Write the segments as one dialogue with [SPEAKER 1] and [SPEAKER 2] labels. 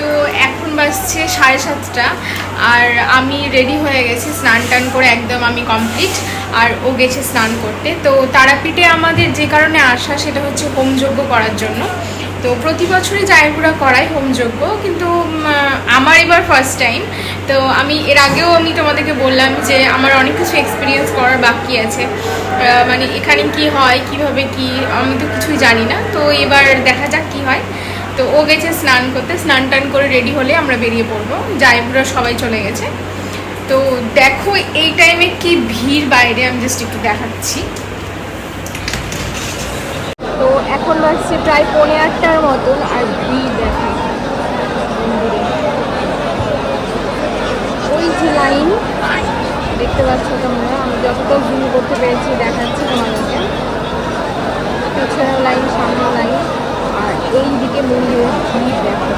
[SPEAKER 1] তো এখন বাজছে সাড়ে সাতটা, আর আমি রেডি হয়ে গেছি, স্নান টান করে একদম আমি কমপ্লিট আর ও গেছে স্নান করতে। তো তারাপীঠে যে কারণে আসা সেটা হচ্ছে হোমযজ্ঞ করার জন্য। তো প্রতি বছরই জায়গুড়া করাই হোমযজ্ঞ কিন্তু আমার এবার ফার্স্ট টাইম তো আমি, এর আগেও আমি তোমাদেরকে বললাম যে আমার অনেক কিছু এক্সপিরিয়েন্স করার বাকি আছে। মানে এখানে কি হয়, কীভাবে কি, আমি তো কিছুই জানি না। তো এবার দেখা যাক কি হয়। তো ও গেছে স্নান করতে, স্নান টান করে রেডি হলে আমরা বেরিয়ে পড়ব। জায়পুরা সবাই চলে গেছে। তো দেখো এই টাইমে কি ভিড় বাইরে, আমি জাস্ট একটু দেখাচ্ছি তো এখন বাজছে প্রায় পৌনে আটটার মতন আর দেখো। ওই যে লাইন, দেখতে পাচ্ছ তোমরা, আমি যতটা জুম করতে পেরেছি দেখাচ্ছি তোমাদেরকে। পিছনের লাইন, সামনের লাইন, আর এই দিকে মন্দিরের ভিড় দেখো।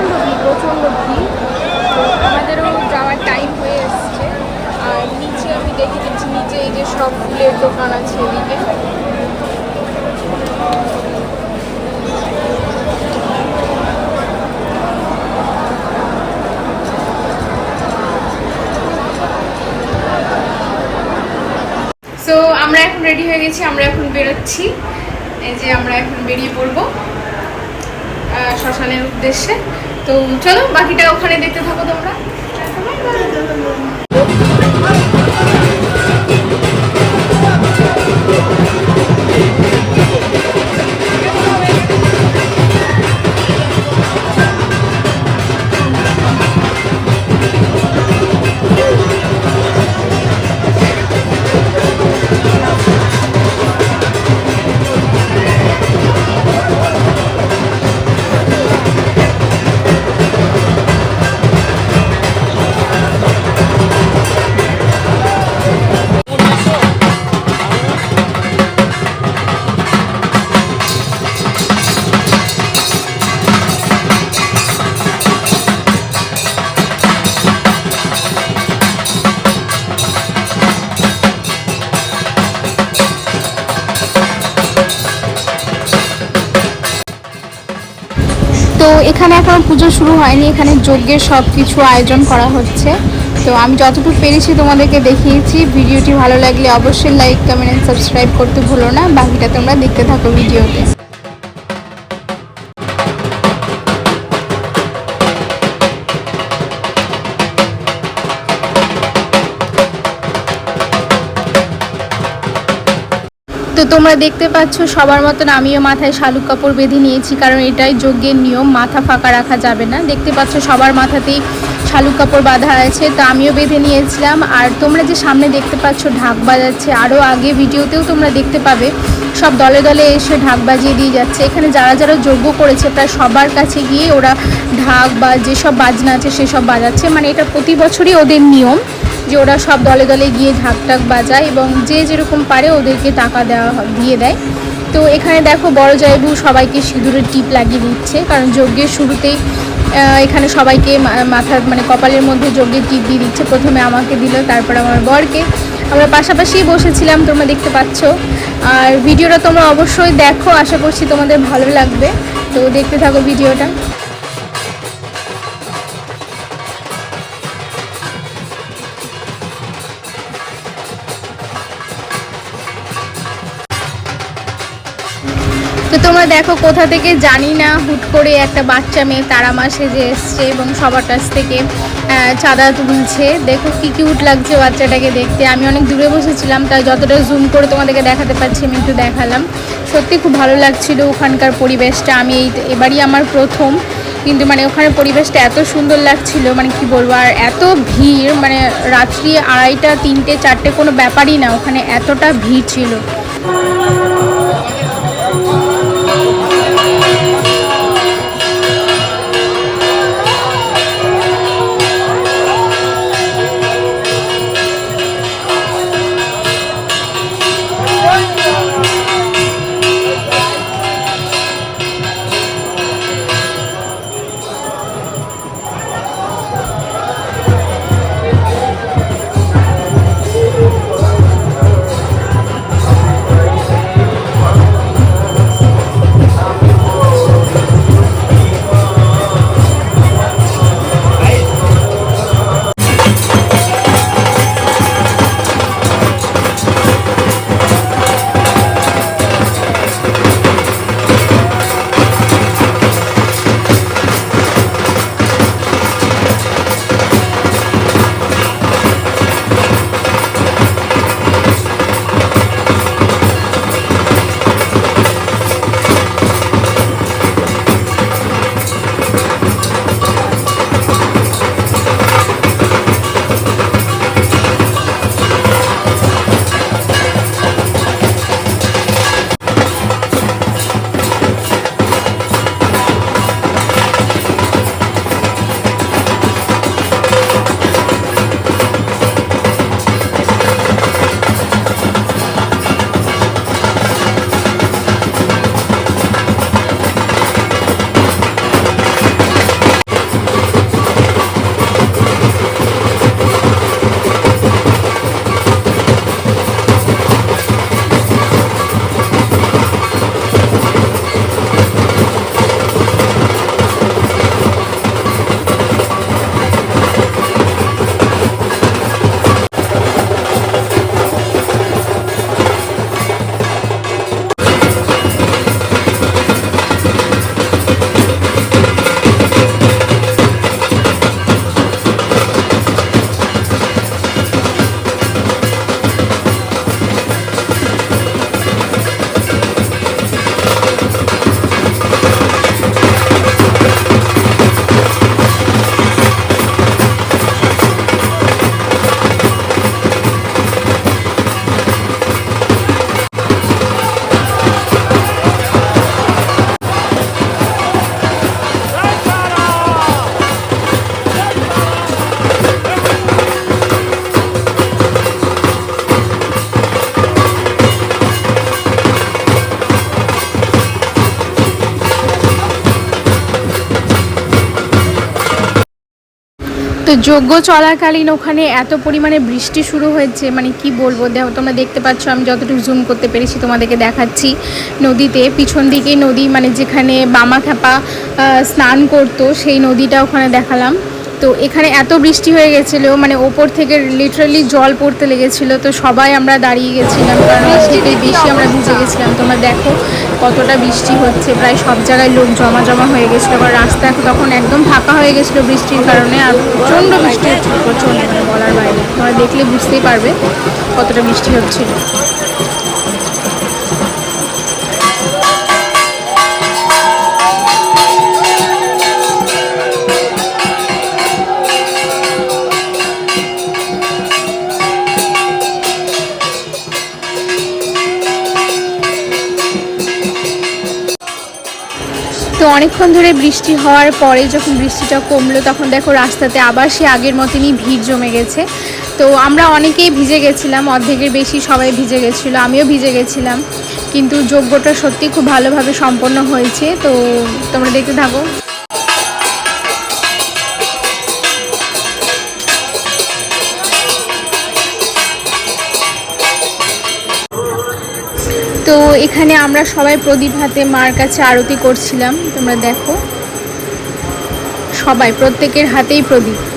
[SPEAKER 1] প্রচণ্ড ভিড় প্রচণ্ড ভিড়। আমাদেরও যাওয়ার টাইম হয়ে এসছে। আর নিচে আমি দেখে দিচ্ছি নিচে এই যে সব ফুলের দোকান আছে এদিকে। সো আমরা এখন রেডি হয়ে গেছি, আমরা এখন বেরোচ্ছি। যে আমরা এখন বেরিয়ে পড়ব শ্মশানের উদ্দেশ্যে। তো চলো বাকিটা ওখানে দেখতে থাকো তোমরা। শুরু হয়নি, এখানে যজ্ঞের সব কিছু আয়োজন করা হচ্ছে। তো আমি যতটুকু পেরেছি তোমাদেরকে দেখিয়েছি। ভিডিওটি ভালো লাগলে অবশ্যই লাইক কমেন্ট সাবস্ক্রাইব করতে ভুলো না। বাকিটা তোমরা দেখতে থাকো ভিডিওতে। তোমরা দেখতে পাচ্ছ, সবার মতন আমিও মাথায় শালুক কাপড় বেঁধে নিয়েছি, কারণ এটাই যজ্ঞের নিয়ম, মাথা ফাঁকা রাখা যাবে না। দেখতে পাচ্ছ, সবার মাথাতেই শালুক কাপড় বাঁধা আছে, তো আমিও বেঁধে নিয়েছিলাম। আর তোমরা যে সামনে দেখতে পাচ্ছ, ঢাক বাজাচ্ছে। আরও আগে ভিডিওতেও তোমরা দেখতে পাবে, সব দলে দলে এসে ঢাক বাজিয়ে দিয়ে যাচ্ছে। এখানে যারা যারা যজ্ঞ করেছে, প্রায় সবার কাছে গিয়ে ওরা ঢাক বা যেসব বাজনা আছে, সেসব বাজাচ্ছে। মানে এটা প্রতি বছরই ওদের নিয়ম। যে ওরা সব দলে দলে গিয়ে ঢাক টাক বাজায় এবং যে যেরকম পারে ওদেরকে টাকা দেওয়া হয় দিয়ে দেয়। তো এখানে দেখো বড় জয়বু সবাইকে সিঁদুরের টিপ লাগিয়ে দিচ্ছে, কারণ যজ্ঞের শুরুতেই এখানে সবাইকে মাথার মানে কপালের মধ্যে যজ্ঞের টিপ দিয়ে দিচ্ছে। প্রথমে আমাকে দিল, তারপর আমার বরকে। আমরা পাশাপাশি বসেছিলাম, তোমরা দেখতে পাচ্ছ। আর ভিডিওটা তোমরা অবশ্যই দেখো, আশা করছি তোমাদের ভালো লাগবে। তো দেখতে থাকো ভিডিওটা। তোমরা দেখো কোথা থেকে জানি না, হুট করে একটা বাচ্চা মেয়ে তারা মাসে যে এসছে এবং সবার কাছ থেকে চাঁদা তুলছে। দেখো কি কিউট লাগছে বাচ্চাটাকে দেখতে। আমি অনেক দূরে বসেছিলাম, তাই যতটা জুম করে তোমাদেরকে দেখাতে পারছি, আমি একটু দেখালাম। সত্যি খুব ভালো লাগছিল ওখানকার পরিবেশটা। আমি এই এবারই আমার প্রথম, কিন্তু মানে ওখানে পরিবেশটা এত সুন্দর লাগছিল মানে কি বলব, আর এত ভিড় মানে রাত্রি আড়াইটা, তিনটে, চারটে কোনো ব্যাপারই না, ওখানে এতটা ভিড় ছিল। তো যোগ্য চলাকালীন ওখানে এত পরিমাণে বৃষ্টি শুরু হয়েছে মানে কি বলব? দেখো, তোমরা দেখতে পাচ্ছ, আমি যতটুকু জুম করতে পেরেছি, তোমাদেরকে দেখাচ্ছি নদীতে। পিছন দিকে নদী মানে যেখানে বামা খ্যাপা স্নান করতো, সেই নদীটা ওখানে দেখালাম। তো এখানে এত বৃষ্টি হয়ে গেছিল মানে ওপর থেকে লিটারালি জল পড়তে লেগেছিলো, তো সবাই আমরা দাঁড়িয়ে গেছিলাম, কারণ অর্ধেকের বেশি আমরা ভিজে গেছিলাম। তোমরা দেখো কতটা বৃষ্টি হচ্ছে, প্রায় সব জায়গায় লোক জমা জমা হয়ে গেছিল, আবার রাস্তা তখন একদম ফাঁকা হয়ে গেছিল বৃষ্টির কারণে, আর প্রচণ্ড বৃষ্টি হচ্ছিল, প্রচণ্ড মানে বলার বাইরে। তোমরা দেখলে বুঝতেই পারবে কতটা বৃষ্টি হচ্ছিল। তো অনেকক্ষণ ধরে বৃষ্টি হওয়ার পরে যখন বৃষ্টিটা কমলো, তখন দেখো রাস্তাতে আবার সে আগের মতনই ভিড় জমে গেছে। তো আমরা অনেকেই ভিজে গেছিলাম, অর্ধেকের বেশি সবাই ভিজে গেছিল, আমিও ভিজে গেছিলাম। কিন্তু যজ্ঞটা সত্যি খুব ভালোভাবে সম্পন্ন হয়েছে। তো তোমরা দেখতে থাকো। তো এখানে আমরা সবাই প্রদীপ হাতে মার কাছে আরতি করছিলাম। তোমরা দেখো। সবাই, প্রত্যেকের হাতেই প্রদীপ।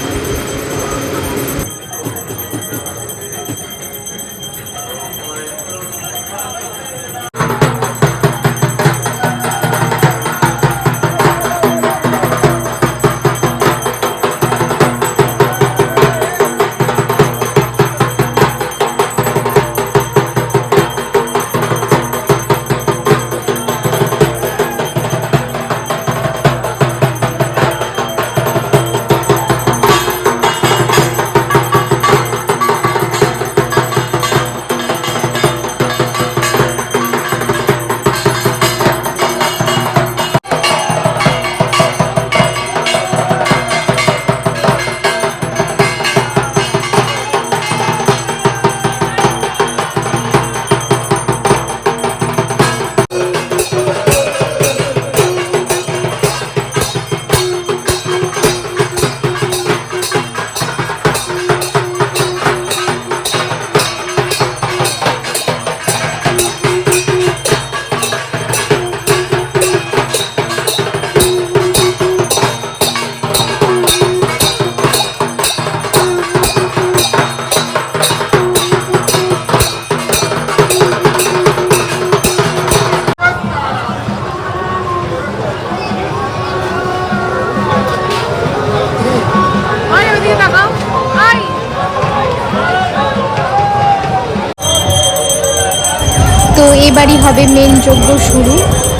[SPEAKER 1] এবারই হবে মেন যজ্ঞ শুরু।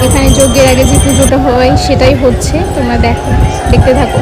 [SPEAKER 1] এখানে যজ্ঞের আগে যে পুজোটা হয়, সেটাই হচ্ছে। তোমরা দেখো, দেখতে থাকো।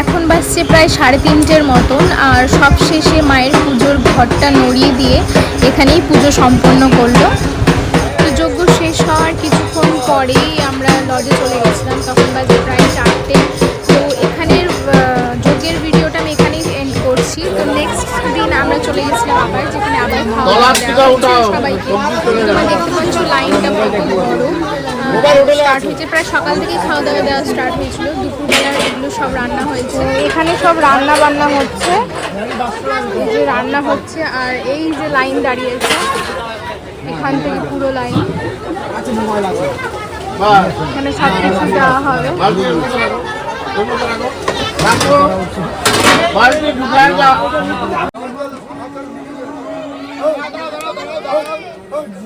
[SPEAKER 1] এখন বাজছে প্রায় সাড়ে তিনটের মতন আর সব শেষে মায়ের পুজোর ঘরটা নড়িয়ে দিয়ে এখানেই পুজো সম্পন্ন করল। তো যজ্ঞ শেষ হওয়ার কিছুক্ষণ পরেই আমরা লজে চলে গেছিলাম তখন বাজে প্রায় চারটে। তো এখানের যজ্ঞের ভিডিওটা আমি এখানেই এন্ড করছি। তো নেক্সট দিন আমরা চলে গেছিলাম আবার যেখানে আবার খাওয়া সবাইকে তোমরা দেখতে পাচ্ছ লাইনটা কত বড়। স্টার্ট হয়েছে। প্রায় সকাল থেকে খাওয়া দাওয়া দেওয়া স্টার্ট হয়েছিল। দুপুরবেলা এগুলো সব রান্না হয়েছে। এখানে সব রান্না বান্না হচ্ছে। এই যে রান্না হচ্ছে আর এই যে লাইন দাঁড়িয়েছে এখান থেকে পুরো লাইন এখানে সব কিছু দেওয়া হবে।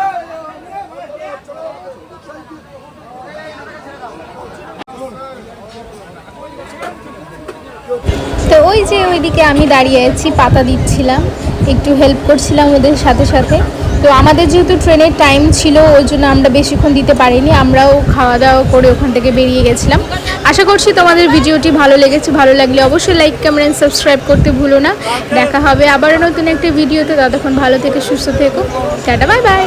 [SPEAKER 1] ওই যে ওইদিকে আমি দাঁড়িয়ে আছি, পাতা দিচ্ছিলাম, একটু হেল্প করছিলাম ওদের সাথে সাথে। তো আমাদের যেহেতু ট্রেনের টাইম ছিল, ওই জন্য আমরা বেশিক্ষণ দিতে পারিনি, আমরাও খাওয়া দাওয়া করে ওখান থেকে বেরিয়ে গেছিলাম। আশা করছি তোমাদের ভিডিওটি ভালো লেগেছে, ভালো লাগলে অবশ্যই লাইক কমেন্ট সাবস্ক্রাইব করতে ভুলো না। দেখা হবে আবার নতুন একটা ভিডিওতে ততক্ষণ ভালো থেকে সুস্থ থেকো। Tata bye bye